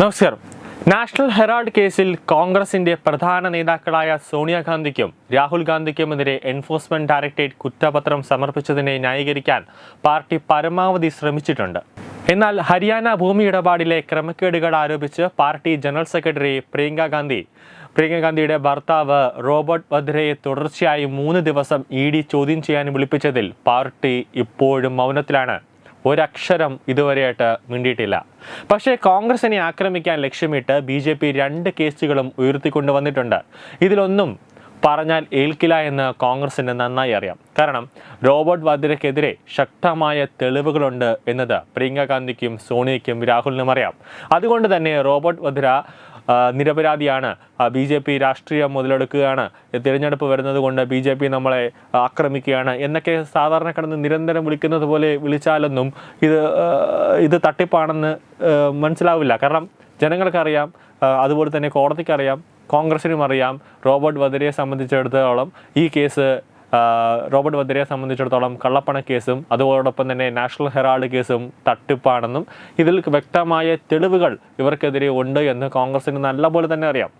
നമസ്കാരം. National Herald കേസിൽ കോൺഗ്രസിന്റെ പ്രധാന നേതാക്കളായ സോണിയാഗാന്ധിക്കും രാഹുൽ ഗാന്ധിക്കുമെതിരെ എൻഫോഴ്സ്മെന്റ് ഡയറക്ടറേറ്റ് കുറ്റപത്രം സമർപ്പിച്ചതിനെ ന്യായീകരിക്കാൻ പാർട്ടി പരമാവധി ശ്രമിച്ചിട്ടുണ്ട്. എന്നാൽ ഹരിയാന ഭൂമി ഇടപാടിലെ ക്രമക്കേടുകൾ ആരോപിച്ച് party general secretary Priyanka Gandhi Priyanka ഗാന്ധിയുടെ ഭർത്താവ് റോബർട്ട് വദ്രയെ തുടർച്ചയായി മൂന്ന് ദിവസം ഇ ഡി ചോദ്യം ചെയ്യാൻ വിളിപ്പിച്ചതിൽ പാർട്ടി ഇപ്പോഴും മൗനത്തിലാണ്. ഒരക്ഷരം ഇതുവരെയായിട്ട് മിണ്ടിയിട്ടില്ല. പക്ഷേ കോൺഗ്രസിനെ ആക്രമിക്കാൻ ലക്ഷ്യമിട്ട് ബി ജെ പി രണ്ട് കേസുകളും ഉയർത്തിക്കൊണ്ടു വന്നിട്ടുണ്ട്. ഇതിലൊന്നും പറഞ്ഞാൽ ഏൽക്കില്ല എന്ന് കോൺഗ്രസിന് നന്നായി അറിയാം. കാരണം റോബർട്ട് വാദ്രയ്ക്കെതിരെ ശക്തമായ തെളിവുകളുണ്ട് എന്നത് പ്രിയങ്ക ഗാന്ധിക്കും സോണിയയ്ക്കും രാഹുലിനും അറിയാം. അതുകൊണ്ട് തന്നെ റോബർട്ട് വദ്ര ആ, നിരപരാധിയാണ്. ബി ജെ പി രാഷ്ട്രീയം മുതലെടുക്കുകയാണ്. തിരഞ്ഞെടുപ്പ് വരുന്നത് കൊണ്ട് ബി ജെ പി നമ്മളെ ആക്രമിക്കുകയാണ്. എന്നൊക്കെ സാധാരണ കടന്ന് നിരന്തരം വിളിക്കുന്നത് പോലെ വിളിച്ചാലൊന്നും ഇത് ഇത് തട്ടിപ്പാണെന്ന് മനസ്സിലാവില്ല. കാരണം ജനങ്ങൾക്കറിയാം അതുപോലെ തന്നെ കോടതിക്കറിയാം കോൺഗ്രസിനും അറിയാം റോബർട്ട് വദ്രയെ സംബന്ധിച്ചിടത്തോളം ഈ കേസ് റോബർട്ട് വദ്രയെ സംബന്ധിച്ചിടത്തോളം കള്ളപ്പണ കേസും അതോടൊപ്പം തന്നെ നാഷണൽ ഹെറാൾഡ് കേസും തട്ടിപ്പാണെന്നും ഇതിൽ വ്യക്തമായ തെളിവുകൾ ഇവർക്കെതിരെ ഉണ്ട് എന്ന് കോൺഗ്രസിന് നല്ലപോലെ തന്നെ അറിയാം.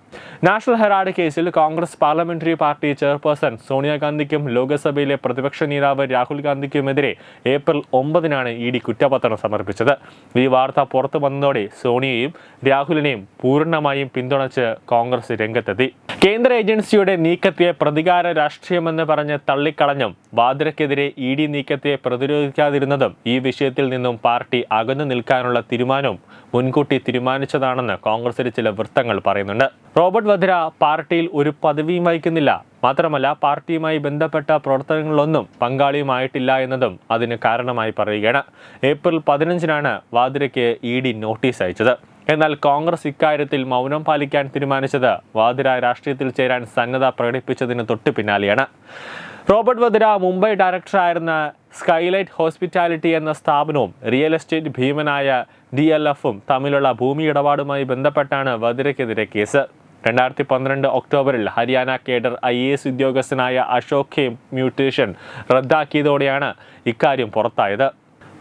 നാഷണൽ ഹെറാൾഡ് കേസിൽ കോൺഗ്രസ് പാർലമെന്ററി പാർട്ടി ചെയർപേഴ്സൺ സോണിയാഗാന്ധിക്കും ലോക്സഭയിലെ പ്രതിപക്ഷ നേതാവ് രാഹുൽ ഗാന്ധിക്കുമെതിരെ ഏപ്രിൽ ഒമ്പതിനാണ് ഇ ഡി കുറ്റപത്രം സമർപ്പിച്ചത്. ഈ വാർത്ത പുറത്തു വന്നതോടെ സോണിയയും രാഹുലിനെയും പൂർണമായും പിന്തുണച്ച് കോൺഗ്രസ് രംഗത്തെത്തി. കേന്ദ്ര ഏജൻസിയുടെ നീക്കത്തെ പ്രതികാര രാഷ്ട്രീയമെന്ന് പറഞ്ഞ് തള്ളിക്കളഞ്ഞും വാദ്രയ്ക്കെതിരെ ഇ ഡി നീക്കത്തെ പ്രതിരോധിക്കാതിരുന്നതും ഈ വിഷയത്തിൽ നിന്നും പാർട്ടി അകന്നു നിൽക്കാനുള്ള തീരുമാനവും മുൻകൂട്ടി തീരുമാനിച്ചതാണെന്ന് കോൺഗ്രസിലെ ചില വൃത്തങ്ങൾ പറയുന്നുണ്ട്. റോബർട്ട് വധ്ര പാർട്ടിയിൽ ഒരു പദവിയും വഹിക്കുന്നില്ല. മാത്രമല്ല പാർട്ടിയുമായി ബന്ധപ്പെട്ട പ്രവർത്തനങ്ങളിലൊന്നും പങ്കാളിയുമായിട്ടില്ല എന്നതും അതിന് കാരണമായി പറയുകയാണ്. ഏപ്രിൽ പതിനഞ്ചിനാണ് വാദ്രയ്ക്ക് ഇ ഡി നോട്ടീസ് അയച്ചത്. എന്നാൽ കോൺഗ്രസ് ഇക്കാര്യത്തിൽ മൗനം പാലിക്കാൻ തീരുമാനിച്ചത് വാദ്ര രാഷ്ട്രീയത്തിൽ ചേരാൻ സന്നദ്ധ പ്രകടിപ്പിച്ചതിന് തൊട്ടു പിന്നാലെയാണ്. റോബർട്ട് വദ്ര മുംബൈ ഡയറക്ടറായിരുന്ന സ്കൈലൈറ്റ് ഹോസ്പിറ്റാലിറ്റി എന്ന സ്ഥാപനവും റിയൽ എസ്റ്റേറ്റ് ഭീമനായ ഡി എൽ എഫും തമ്മിലുള്ള ഭൂമി ഇടപാടുമായി ബന്ധപ്പെട്ടാണ് വദ്രയ്ക്കെതിരെ കേസ്. രണ്ടായിരത്തി പന്ത്രണ്ട് ഒക്ടോബറിൽ Haryana cadre I A S ഉദ്യോഗസ്ഥനായ അശോക് ഖേം മ്യൂട്ടേഷൻ റദ്ദാക്കിയതോടെയാണ് ഇക്കാര്യം പുറത്തായത്.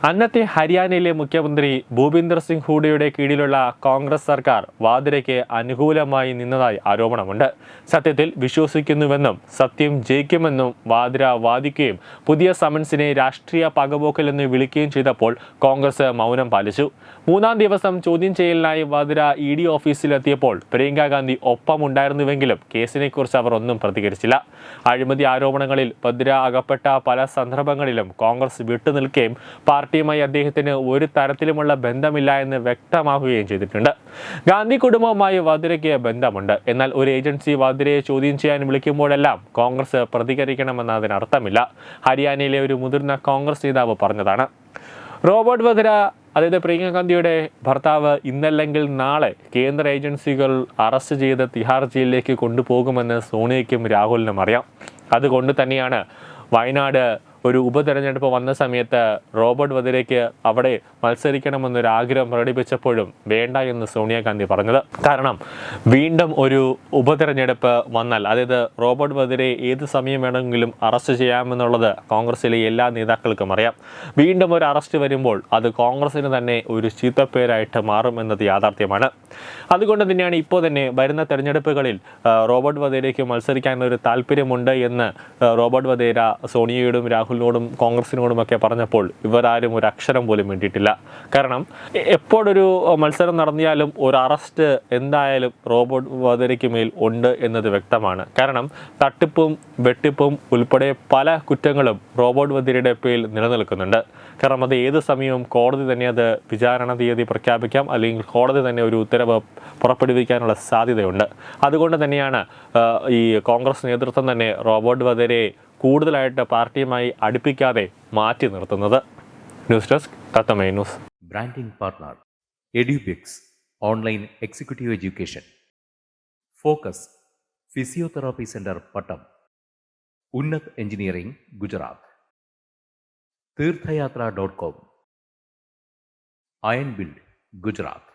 അന്നത്തെ ഹരിയാനയിലെ മുഖ്യമന്ത്രി ഭൂപീന്ദർ സിംഗ് ഹൂഡയുടെ കീഴിലുള്ള കോൺഗ്രസ് സർക്കാർ വാദ്രയ്ക്ക് അനുകൂലമായി നിന്നതായി ആരോപണമുണ്ട്. സത്യത്തിൽ വിശ്വസിക്കുന്നുവെന്നും സത്യം ജയിക്കുമെന്നും വാദ്ര വാദിക്കുകയും പുതിയ സമൻസിനെ രാഷ്ട്രീയ പകപോക്കലെന്ന് വിളിക്കുകയും ചെയ്തപ്പോൾ കോൺഗ്രസ് മൗനം പാലിച്ചു. മൂന്നാം ദിവസം ചോദ്യം ചെയ്യലിനായി വാദ്ര ഇ ഡി ഓഫീസിലെത്തിയപ്പോൾ ഒപ്പം ഗാന്ധി ഒപ്പമുണ്ടായിരുന്നുവെങ്കിലും കേസിനെക്കുറിച്ച് അവർ ഒന്നും പ്രതികരിച്ചില്ല. അഴിമതി ആരോപണങ്ങളിൽ ഭദ്ര അകപ്പെട്ട പല സന്ദർഭങ്ങളിലും കോൺഗ്രസ് വിട്ടുനിൽക്കുകയും പാർട്ടിയുമായി അദ്ദേഹത്തിന് ഒരു തരത്തിലുമുള്ള ബന്ധമില്ല എന്ന് വ്യക്തമാക്കുകയും ചെയ്തിട്ടുണ്ട്. ഗാന്ധി കുടുംബവുമായി വാദ്രയ്ക്ക് ബന്ധമുണ്ട്. എന്നാൽ ഒരു ഏജൻസി വാദ്രയെ ചോദ്യം ചെയ്യാൻ വിളിക്കുമ്പോഴെല്ലാം കോൺഗ്രസ് പ്രതികരിക്കണമെന്ന് അതിനർത്ഥമില്ല. ഹരിയാനയിലെ ഒരു മുതിർന്ന കോൺഗ്രസ് നേതാവ് പറഞ്ഞതാണ്. റോബർട്ട് വദ്ര അതായത് പ്രിയങ്ക ഗാന്ധിയുടെ ഭർത്താവ് ഇന്നല്ലെങ്കിൽ നാളെ കേന്ദ്ര ഏജൻസികൾ അറസ്റ്റ് ചെയ്ത് തിഹാർ ജയിലിലേക്ക് കൊണ്ടുപോകുമെന്ന് സോണിയയ്ക്കും രാഹുലിനും അറിയാം. അതുകൊണ്ട് തന്നെയാണ് വയനാട് ഒരു ഉപതെരഞ്ഞെടുപ്പ് വന്ന സമയത്ത് റോബർട്ട് വദ്രയ്ക്ക് അവിടെ മത്സരിക്കണമെന്നൊരു ആഗ്രഹം പ്രകടിപ്പിച്ചപ്പോഴും വേണ്ട എന്ന് സോണിയാഗാന്ധി പറഞ്ഞത്. കാരണം വീണ്ടും ഒരു ഉപതെരഞ്ഞെടുപ്പ് വന്നാൽ അതായത് റോബർട്ട് വദ്രയെ ഏത് സമയം വേണമെങ്കിലും അറസ്റ്റ് ചെയ്യാമെന്നുള്ളത് കോൺഗ്രസിലെ എല്ലാ നേതാക്കൾക്കും അറിയാം. വീണ്ടും ഒരു അറസ്റ്റ് വരുമ്പോൾ അത് കോൺഗ്രസിന് തന്നെ ഒരു ചീത്തപ്പേരായിട്ട് മാറും എന്നത് യാഥാർത്ഥ്യമാണ്. അതുകൊണ്ട് തന്നെയാണ് ഇപ്പോൾ തന്നെ വരുന്ന തെരഞ്ഞെടുപ്പുകളിൽ റോബർട്ട് വധേരയ്ക്ക് മത്സരിക്കാൻ ഒരു താല്പര്യമുണ്ട് എന്ന് റോബർട്ട് വധേര സോണിയയോടും രാഹുലിനോടും കോൺഗ്രസിനോടും ഒക്കെ പറഞ്ഞപ്പോൾ ഇവരാരും ഒരു അക്ഷരം പോലും വേണ്ടിയിട്ടില്ല കാരണം എപ്പോഴൊരു മത്സരം നടന്നിയാലും ഒരു അറസ്റ്റ് എന്തായാലും റോബർട്ട് വധേരയ്ക്ക് മേൽ ഉണ്ട് എന്നത് വ്യക്തമാണ്. കാരണം തട്ടിപ്പും വെട്ടിപ്പും ഉൾപ്പെടെ പല കുറ്റങ്ങളും റോബർട്ട് വധേരയുടെ പേരിൽ നിലനിൽക്കുന്നുണ്ട്. കാരണം അത് ഏത് സമയവും കോടതി തന്നെ അത് വിചാരണ തീയതി പ്രഖ്യാപിക്കാം അല്ലെങ്കിൽ കോടതി തന്നെ ഒരു ഉത്തരവ് പുറപ്പെടുവിക്കാനുള്ള സാധ്യതയുണ്ട്. അതുകൊണ്ട് തന്നെയാണ് ഈ കോൺഗ്രസ് നേതൃത്വം തന്നെ റോബർട്ട് വധേരയെ കൂടുതലായിട്ട് പാർട്ടിയുമായി അടുപ്പിക്കാതെ മാറ്റി നിർത്തുന്നത്. News desk Thathame news. Branding partner Edubix online executive education. Focus physiotherapy centre Pattom. Unnat engineering Gujarat. Theerthayatra dot com. Iron build Gujarat.